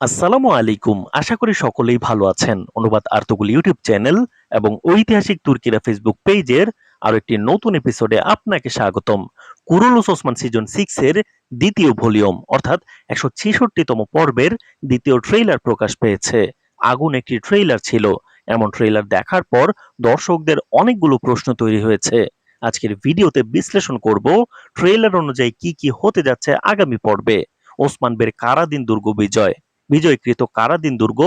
আসসালামু আলাইকুম। আশা করি সকলেই ভালো আছেন। অনুবাদ আর্তগুল ইউটিউব চ্যানেল এবং ঐতিহাসিক তুর্কিরা ফেসবুক পেজের আরও একটি নতুন এপিসোডে আপনাকে স্বাগতম। কুরুলুস ওসমান সিজন সিক্স এর দ্বিতীয় ভলিউম অর্থাৎ একশো ছেষট্টিতম পর্বের দ্বিতীয় ট্রেইলার প্রকাশ পেয়েছে। আগুন একটি ট্রেইলার ছিল। এমন ট্রেইলার দেখার পর দর্শকদের অনেকগুলো প্রশ্ন তৈরি হয়েছে। আজকের ভিডিওতে বিশ্লেষণ করব ট্রেইলার অনুযায়ী কি কি হতে যাচ্ছে আগামী পর্বে। ওসমান বের কারাদিন দুর্গ বিজয়? বিজয়কৃত কারাদিন দুর্গ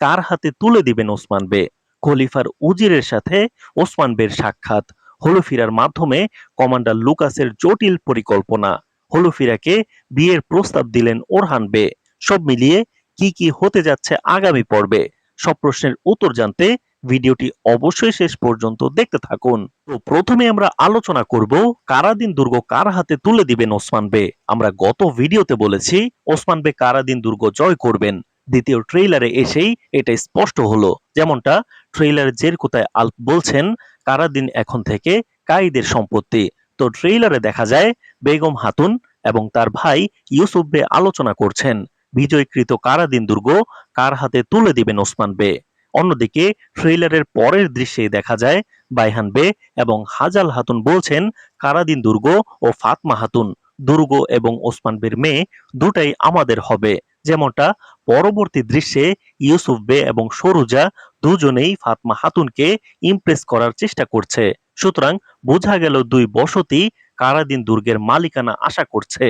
কার হাতে তুলে দিবেন ওসমান বে? খলিফার উজিরের সাথে ওসমান বের সাক্ষাৎ। হলুফিরার মাধ্যমে কমান্ডার লুকাসের জটিল পরিকল্পনা। হলুফিরাকে বিয়ের প্রস্তাব দিলেন ওরহান বে। সব মিলিয়ে কি কি হতে যাচ্ছে আগামী পর্বে? সব প্রশ্নের উত্তর জানতে ভিডিওটি অবশ্যই শেষ পর্যন্ত দেখতে থাকুন। তো প্রথমে আমরা আলোচনা করব কারাদিন দুর্গ কার হাতে তুলে দিবেন ওসমান বে? আমরা গত ভিডিওতে বলেছি, ওসমান বে কারাদিন দুর্গ জয় করবেন। দ্বিতীয় ট্রেইলারে এসেই এটা স্পষ্ট হলো। যেমনটা ট্রেইলারে জের কোথায় আল্প বলছেন কারাদিন এখন থেকে কাইদের সম্পত্তি। তো ট্রেইলারে দেখা যায়, বেগম হাতুন এবং তার ভাই ইউসুফ বে আলোচনা করছেন, বিজয়কৃত কারাদিন দুর্গ কার হাতে তুলে দিবেন ওসমান বে? অন্যদিকে ট্রেইলারের পরের দৃশ্যে দেখা যায় বাইহান বে এবং হাজাল হাতুন বলছেন, কারাদিন দুর্গ ও ফাতমা হাতুন, দুর্গ এবং ওসমান বের মেয়ে দুটাই আমাদের হবে। যেমনটা পরবর্তী দৃশ্যে ইউসুফ বে এবং সরুজা দুজনেই ফাতমা হাতুনকে ইমপ্রেস করার চেষ্টা করছে। সুতরাং বোঝা গেল দুই বসতি কারাদিন দুর্গের মালিকানা আশা করছে।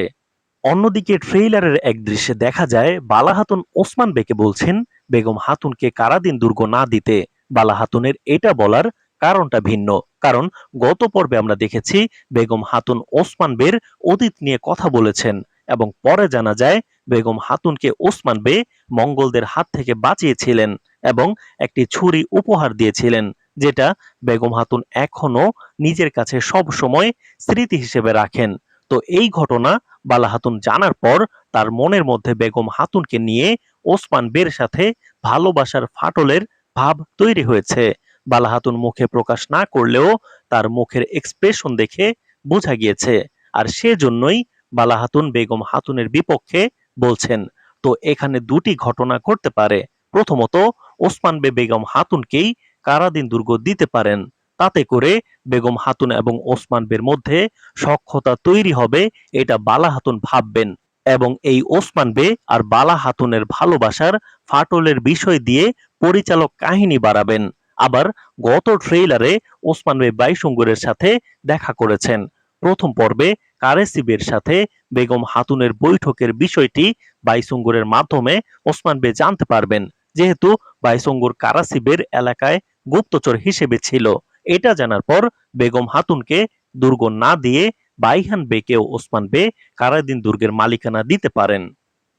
অন্যদিকে ট্রেইলারের এক দৃশ্যে দেখা যায় বালা হাতুন ওসমান বেকে বলছেন, বেগম হাতুনকে কারাদিন দুর্গ না দিতে। বালা হাতুনের এটা বলার কারণটা ভিন্ন। কারণ গত পর্বে আমরা দেখেছি, বেগম হাতুন ওসমান বের অতীত নিয়ে কথা বলেছেন এবং পরে জানা যায়, বেগম হাতুনকে ওসমান বে মঙ্গলদের হাত থেকে বাঁচিয়েছিলেন এবং একটি ছুরি উপহার দিয়েছিলেন, যেটা বেগম হাতুন এখনও নিজের কাছে সব সময় স্মৃতি হিসেবে রাখেন। তো এই ঘটনা বালা হাতুন জানার পর তার মনের মধ্যে বেগম হাতুনকে নিয়ে ওসমান বের সাথে ভালোবাসার ফাটলের ভাব তৈরি হয়েছে। বালা হাতুন মুখে প্রকাশ না করলেও তার মুখের এক্সপ্রেশন দেখে বোঝা গিয়েছে। আর সেজন্যই বালা হাতুন বেগম হাতুনের বিপক্ষে বলছেন, তো এখানে দুটি ঘটনা ঘটতে পারে। প্রথমত, ওসমান বে বেগম হাতুনকেই কারাদিন দুর্গ দিতে পারেন। তাতে করে বেগম হাতুন এবং ওসমান বের মধ্যে সক্ষতা তৈরি হবে, এটা বালা হাতুন ভাববেন। এবং এই ওসমান বে আর বালা হাতুনের ভালোবাসার ফাটলের বিষয় দিয়ে পরিচালক কাহিনী বাড়াবেন। আবার গত ট্রেইলারে ওসমান বে বাইসুঙ্গুরের সাথে দেখা করেছেন। প্রথম পর্বে কারেসিবের সাথে বেগম হাতুনের বৈঠকের বিষয়টি বাইসুঙ্গুরের মাধ্যমে ওসমান বে জানতে পারবেন। যেহেতু বাইসুঙ্গুর কারাসিবের এলাকায় গুপ্তচর হিসেবে ছিল। এটা জানার পর বেগম হাতুনকে দুর্গ না দিয়ে বাইহান বেকেও ওসমান বে কারাদিন দুর্গের মালিকানা দিতে পারেন।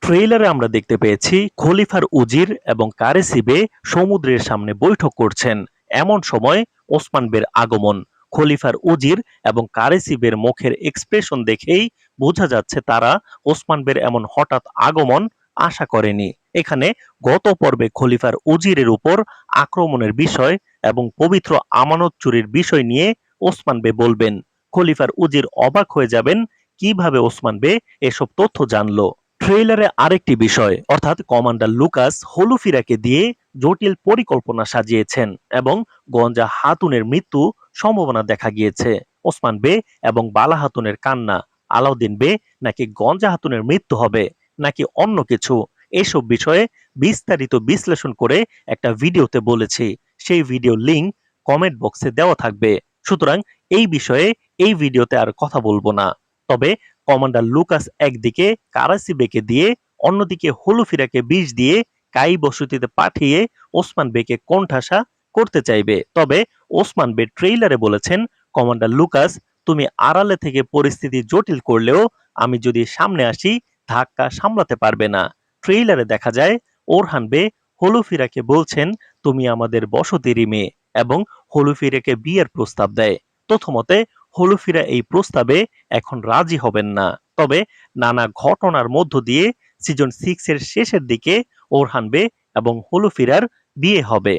ট্রেইলারে আমরা দেখতে পেয়েছি খলিফার উজির এবং কারেসিবে সমুদ্রের সামনে বৈঠক করছেন। এমন সময় ওসমান বের আগমন, খলিফার উজির এবং কারেসিবের মুখের এক্সপ্রেশন দেখেই বোঝা যাচ্ছে তারা ওসমান বের এমন হঠাৎ আগমন আশা করেনি। এখানে গত পর্বে খলিফার উজিরের উপর আক্রমণের বিষয় এবং পবিত্র আমানত চুরির বিষয় নিয়ে ওসমান বে বলবেন। খলিফার উজির অবাক হয়ে যাবেন, কীভাবে ওসমান বে এসব তথ্য জানলো? ট্রেইলারে আরেকটি বিষয়, অর্থাৎ কমান্ডার লুকাস হলুফিরাকে দিয়ে জটিল পরিকল্পনা সাজিয়েছেন এবং গঞ্জা হাতুনের মৃত্যু সম্ভাবনা দেখা গিয়েছে। ওসমান বে এবং বালা হাতুনের কান্না, আলাউদ্দিন বে নাকি গঞ্জা হাতুনের মৃত্যু হবে, নাকি অন্য কিছু? এসব বিষয়ে বিস্তারিত বিশ্লেষণ করে একটা ভিডিওতে বলেছি। সেই ভিডিও লিংক কমেন্ট বক্সে দেওয়া থাকবে। সুতরাং এই বিষয়ে এই ভিডিওতে আর কথা বলব না। তবে কমান্ডার লুকাস একদিকে কারাসি বেকে দিয়ে, অন্যদিকে হলুফিরাকে বিষ দিয়ে, কাই বসতিতে পাঠিয়ে ওসমান বেকে কোণঠাসা করতে চাইবে। তবে ওসমান বে ট্রেইলারে বলেছেন কমান্ডার লুকাস তুমি আড়ালে থেকে পরিস্থিতি জটিল করলেও আমি যদি সামনে আসি, ধাক্কা সামলাতে পারবে না। ট্রেইলারে দেখা যায়, ওরহান বে হলুফিরাকে বলছেন, তুমি আমাদের বসতিরি মেয়ে এবং হলুফিরাকে বিয়ের প্রস্তাব দেয়। প্রথমতে, হলুফিরা এই প্রস্তাবে এখন রাজি হবেন না। তবে নানা ঘটনার মধ্য দিয়ে সিজন সিক্স এর শেষের দিকে ওরহানবে এবং হলুফিরার বিয়ে হবে।